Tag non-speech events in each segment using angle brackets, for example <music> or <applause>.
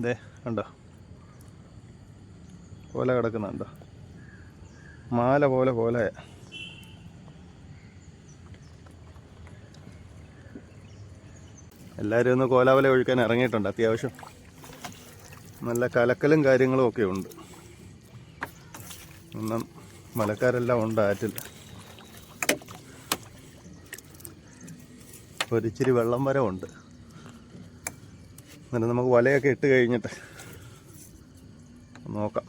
ദേ കണ്ടോ? കോല കിടക്കുന്നുണ്ടോ? മാല പോലെ പോലെ. എല്ലാവരും ഒന്ന് കോലാവല ഒഴിക്കാൻ ഇറങ്ങിയിട്ടുണ്ട് അത്യാവശ്യം. നല്ല കലക്കലും കാര്യങ്ങളും ഒക്കെ ഉണ്ട്. ഒന്നും മലക്കാരെല്ലാം ഉണ്ട് ആറ്റിൽ. ഒരിച്ചിരി വെള്ളം വരെ ഉണ്ട്. എന്നിട്ട് നമുക്ക് വലയൊക്കെ ഇട്ട് കഴിഞ്ഞിട്ട് നോക്കാം.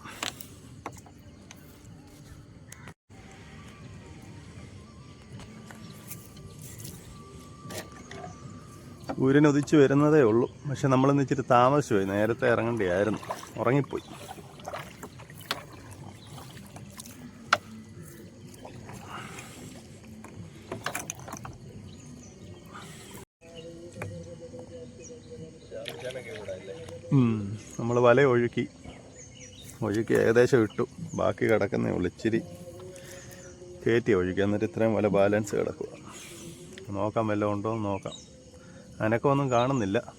സൂര്യൻ ഉദിച്ചു വരുന്നതേ ഉള്ളൂ. പക്ഷെ നമ്മളിന്ന് ഇച്ചിരി താമസിച്ചു പോയി നേരത്തെ ഇറങ്ങേണ്ടിയായിരുന്നു. ഉറങ്ങിപ്പോയി. നമ്മൾ വല ഒഴുക്കി. ഒഴുക്കി ഏകദേശം ഇട്ടു. ബാക്കി കിടക്കുന്ന ഒളിച്ചിരി കയറ്റി ഒഴുക്കി. എന്നിട്ട് ഇത്രയും വല ബാലൻസ് കിടക്കുക. നോക്കാം വല്ലതും ഉണ്ടോ എന്ന് നോക്കാം. അനക്കമൊന്നും കാണുന്നില്ല.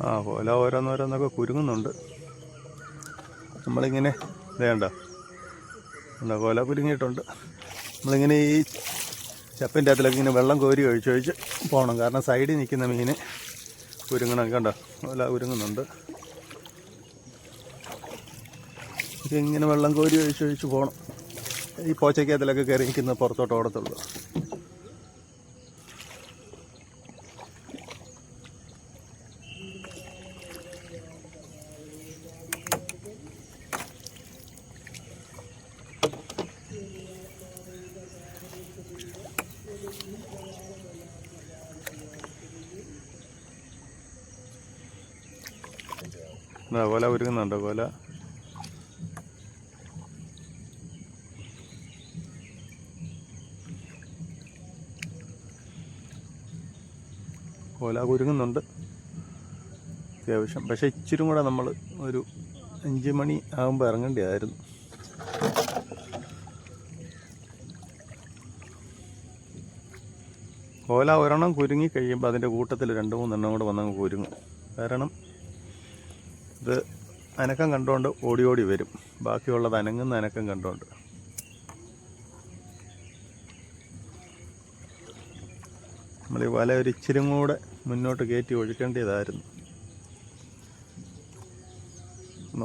ആ കോല ഓരോന്നോരോന്നൊക്കെ കുരുങ്ങുന്നുണ്ട്. നമ്മളിങ്ങനെ വേണ്ട ഉണ്ടോ കോല കുരുങ്ങിയിട്ടുണ്ട്. നമ്മളിങ്ങനെ ഈ ചപ്പിന്റെ അകത്തിലൊക്കെ ഇങ്ങനെ വെള്ളം കോരി ഒഴിച്ച് ഒഴിച്ച് പോകണം. കാരണം സൈഡിൽ നിൽക്കുന്ന മീൻ ഉരുങ്ങണം. കണ്ടോ? അല്ല ഉരുങ്ങുന്നുണ്ട്. ഇങ്ങനെ വെള്ളം കോരി ഒഴിച്ച് ഒഴിച്ച് പോകണം. ഈ പോച്ചയ്ക്കകത്തിലൊക്കെ കയറി നിൽക്കുന്ന പുറത്തോട്ട് ഓടത്തുള്ളൂ. ആ, കൊല ഒരുങ്ങുന്നുണ്ടോ കോല. കോല കുരുങ്ങുന്നുണ്ട് അത്യാവശ്യം. പക്ഷേ ഇച്ചിരി കൂടെ നമ്മൾ ഒരു അഞ്ച് മണി ആകുമ്പോൾ ഇറങ്ങേണ്ടതായിരുന്നു കോല ഒരെണ്ണം കുരുങ്ങി കഴിയുമ്പോൾ അതിന്റെ കൂട്ടത്തിൽ രണ്ട് മൂന്നെണ്ണം കൂടെ വന്നങ്ങ് കുരുങ്ങും. കാരണം ഇത് അനക്കം കണ്ടുകൊണ്ട് ഓടി ഓടി വരും. ബാക്കിയുള്ളത് അനങ്ങുന്ന അനക്കം കണ്ടുകൊണ്ട് നമ്മൾ ഈ വല ഒരു കൂടെ മുന്നോട്ട് കയറ്റി ഒഴുക്കേണ്ടതായിരുന്നു.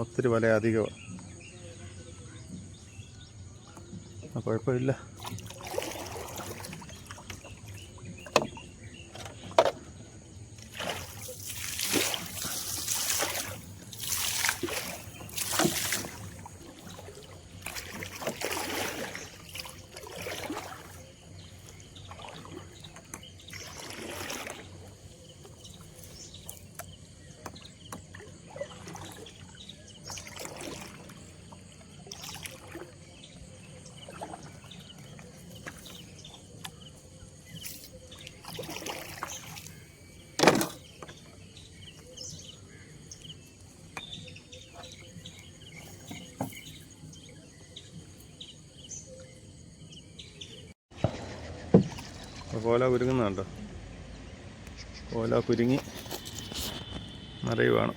ഒത്തിരി വല അധികമാണ് കുഴപ്പമില്ല. കോല കുരുങ്ങുന്നുണ്ടോ കോല കുരുങ്ങി നിറയുവാണ്.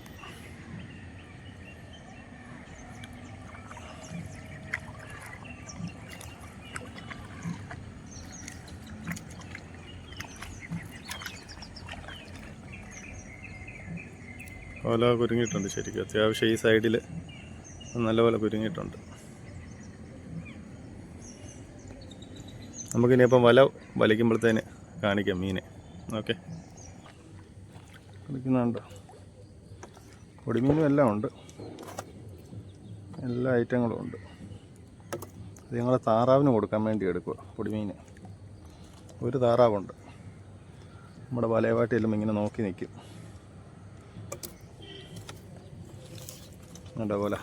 കോല കുരുങ്ങിയിട്ടുണ്ട് ശരിക്കും. അത്യാവശ്യം ഈ സൈഡിൽ നല്ലപോലെ കുരുങ്ങിയിട്ടുണ്ട്. നമുക്കിനിയിപ്പം വല വലിക്കുമ്പോഴത്തേന് കാണിക്കാം മീനെ. ഓക്കെ. കളിക്കുന്നുണ്ടോ? പൊടിമീനും എല്ലാം ഉണ്ട്. എല്ലാ ഐറ്റങ്ങളും ഉണ്ട്. ഞങ്ങൾ താറാവിന് കൊടുക്കാൻ വേണ്ടി എടുക്കുക പൊടിമീൻ ഒരു താറാവുണ്ട്. നമ്മുടെ വലയവാട്ടി ഇങ്ങനെ നോക്കി നിൽക്കും വേണ്ട പോലെ.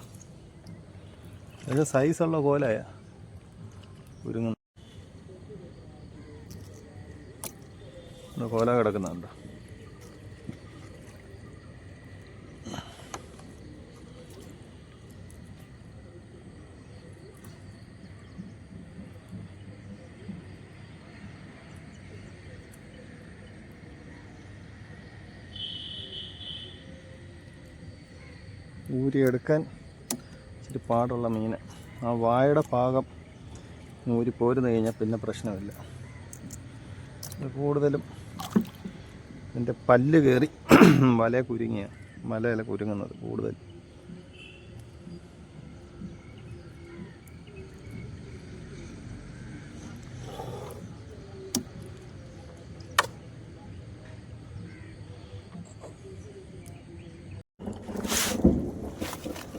അതിന് സൈസുള്ള കോലയ ഒരുങ്ങുന്നു കോല കിടക്കുന്നുണ്ട്. ഊരിയെടുക്കാൻ ഇച്ചിരി പാടുള്ള മീൻ. ആ വായുടെ ഭാഗം ഊരി പോരുന്നു കഴിഞ്ഞാൽ പിന്നെ പ്രശ്നമില്ല. കൂടുതലും ഇതിന്റെ പല്ല് കയറി <clears throat> വല കുരുങ്ങിയ മലയല കുരുങ്ങുന്നത് കൂടുതൽ.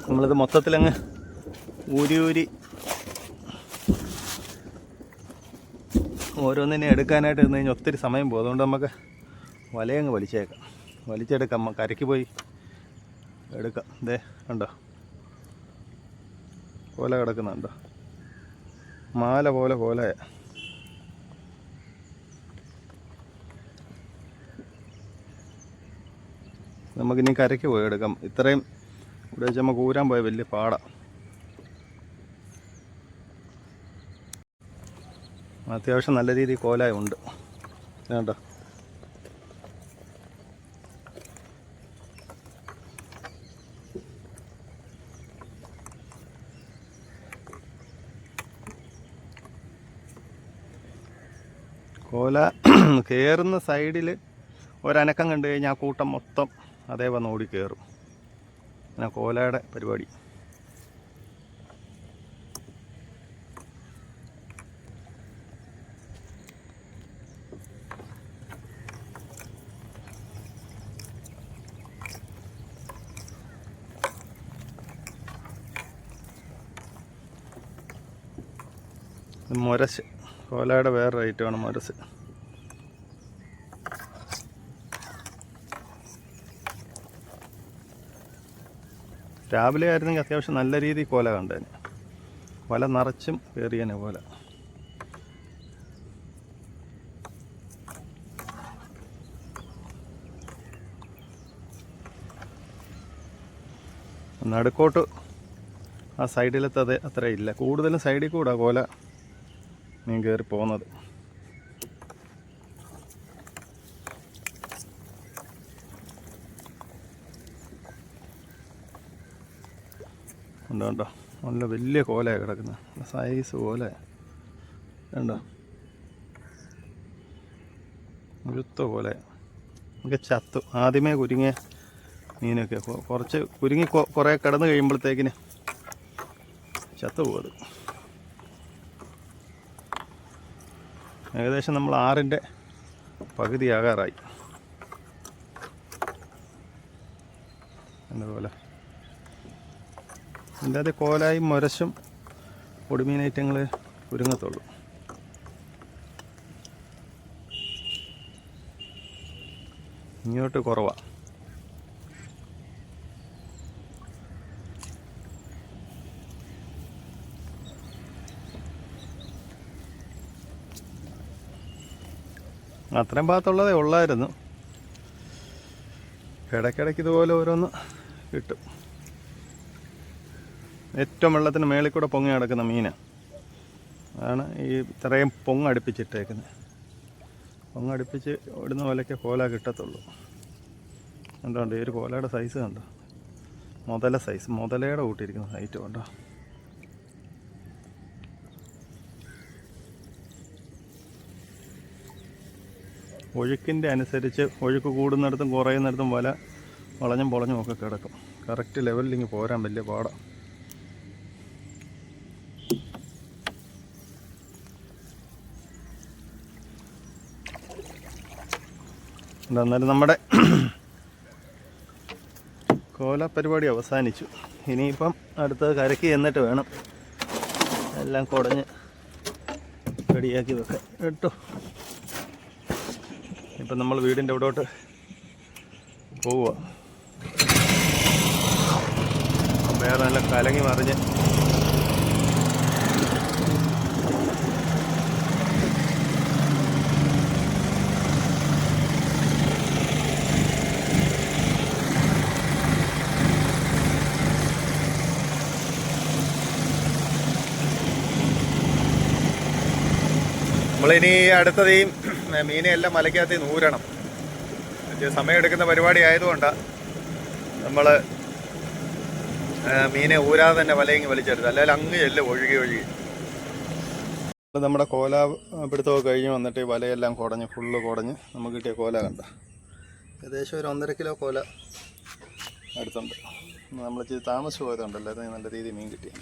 നമ്മളിത് മൊത്തത്തിലങ്ങ് ഊരി ഊരി ഓരോന്നിനെ എടുക്കാനായിട്ട് ഇരുന്ന് കഴിഞ്ഞാൽ ഒത്തിരി സമയം പോകും. അതുകൊണ്ട് നമുക്ക് വലയങ്ങ് വലിച്ചേക്കാം. വലിച്ചെടുക്കാം. കരയ്ക്ക് പോയി. എടുക്കാം. ഇതേ കണ്ടോ? കോല കിടക്കുന്നുണ്ടോ? മാല പോലെ കോലയ നമുക്കിനി കരയ്ക്ക് പോയി എടുക്കാം. ഇത്രയും ഇവിടെ വെച്ച് നമുക്ക് ഊരാൻ പോയ വലിയ പാടാണ് അത്യാവശ്യം നല്ല രീതിയിൽ കോലായ ഉണ്ട്. വേണ്ട കോല കയറുന്ന സൈഡിൽ ഒരനക്കം കണ്ടു കഴിഞ്ഞാൽ ആ കൂട്ടം മൊത്തം അതേ വന്ന് ഓടി കയറും അങ്ങനെ കോലയുടെ പരിപാടി. മുരശ് കോലയുടെ വേറെ റേറ്റാണ് മരസ്. രാവിലെ ആയിരുന്നെങ്കിൽ അത്യാവശ്യം നല്ല രീതിയിൽ കോല കണ്ടേനെ. വല നിറച്ചും കയറിയനെ പോലെ നടുക്കോട്ട് ആ സൈഡിലത്തെ അത് അത്ര ഇല്ല. കൂടുതലും സൈഡിൽ കൂടാ കോല. മീൻ കയറി പോകുന്നത്. ഉണ്ടോ ഉണ്ടോ നല്ല വലിയ കോലയാണ് കിടക്കുന്നത് സൈസ് കോല ഉണ്ടോ മുഴുത്ത കോല നമുക്ക് ചത്തു. ആദ്യമേ കുരുങ്ങിയ മീനൊക്കെ. കുറച്ച് കുരുങ്ങി കുറേ കിടന്ന് കഴിയുമ്പോഴത്തേക്കിന് ചത്തു പോകുന്നത് ഏകദേശം നമ്മൾ ആറിന്റെ പകുതിയാകാറായി. ആകാറായി പോലെ ഇതിന്റെ അത് കോലായും മുരശും പൊടിമീൻ ഐറ്റങ്ങൾ കുരുങ്ങത്തുള്ളൂ ഇങ്ങോട്ട് കുറവാണ് അത്രയും ഭാഗത്തുള്ളതേ ഉള്ളായിരുന്നു. ഇടയ്ക്കിടയ്ക്ക് ഇതുപോലെ ഓരോന്ന് കിട്ടും. ഏറ്റവും വെള്ളത്തിന് മേളിൽ കൂടെ പൊങ്ങി കിടക്കുന്ന മീനാണ് അതാണ് ഈ ഇത്രയും പൊങ്ങടുപ്പിച്ചിട്ടേക്കുന്നത് പൊങ്ങടുപ്പിച്ച് ഇടുന്ന പോലെയൊക്കെ കോല കിട്ടത്തുള്ളൂ. എന്തുകൊണ്ട് ഈ ഒരു കോലയുടെ സൈസ് കണ്ടോ? മുതല സൈസ് മുതലയുടെ കൂട്ടിയിരിക്കുന്ന സൈറ്റ് കണ്ടോ? ഒഴുക്കിന്റെ അനുസരിച്ച് ഒഴുക്ക് കൂടുന്നിടത്തും കുറയുന്നിടത്തും വല വളഞ്ഞും പൊളഞ്ഞും ഒക്കെ കിടക്കും. കറക്റ്റ് ലെവലിൽ ഇങ്ങ് പോരാൻ വലിയ പാടാണ് എന്നാലും നമ്മുടെ കോല പരിപാടി അവസാനിച്ചു. ഇനിയിപ്പം അടുത്തത് കരക്കി എന്നിട്ട് വേണം. എല്ലാം കുടഞ്ഞ് റെഡിയാക്കി വെക്കാം കേട്ടോ? ഇപ്പം നമ്മൾ വീടിന്റെ ഇവിടോട്ട് പോവുക. വേറെ നല്ല കലങ്ങി മറിഞ്ഞ്. നമ്മളിനി അടുത്തത് ഈ മീനെ എല്ലാം മലയ്ക്കകത്ത് നൂരണം സമയമെടുക്കുന്ന പരിപാടി ആയതുകൊണ്ടാണ് നമ്മൾ മീനെ ഊരാതെ തന്നെ വലയെങ്കിൽ വലിച്ചെടുത്ത്. അല്ലെങ്കിൽ അങ്ങ് ചെല്ലും ഒഴുകി ഒഴുകി. നമ്മുടെ കോല പിടുത്തമൊക്കെ കഴിഞ്ഞ് വന്നിട്ട് വലയെല്ലാം കുടഞ്ഞ് ഫുള്ള് കുടഞ്ഞ് നമുക്ക് കിട്ടിയ കോല കണ്ട. ഏകദേശം ഒരു ഒന്നര കിലോ കോല അടുത്തുണ്ട്. നമ്മൾ ഇച്ചിരി താമസിച്ച് പോയതുണ്ടല്ലോ അത് നല്ല രീതിയിൽ മീൻ കിട്ടിയ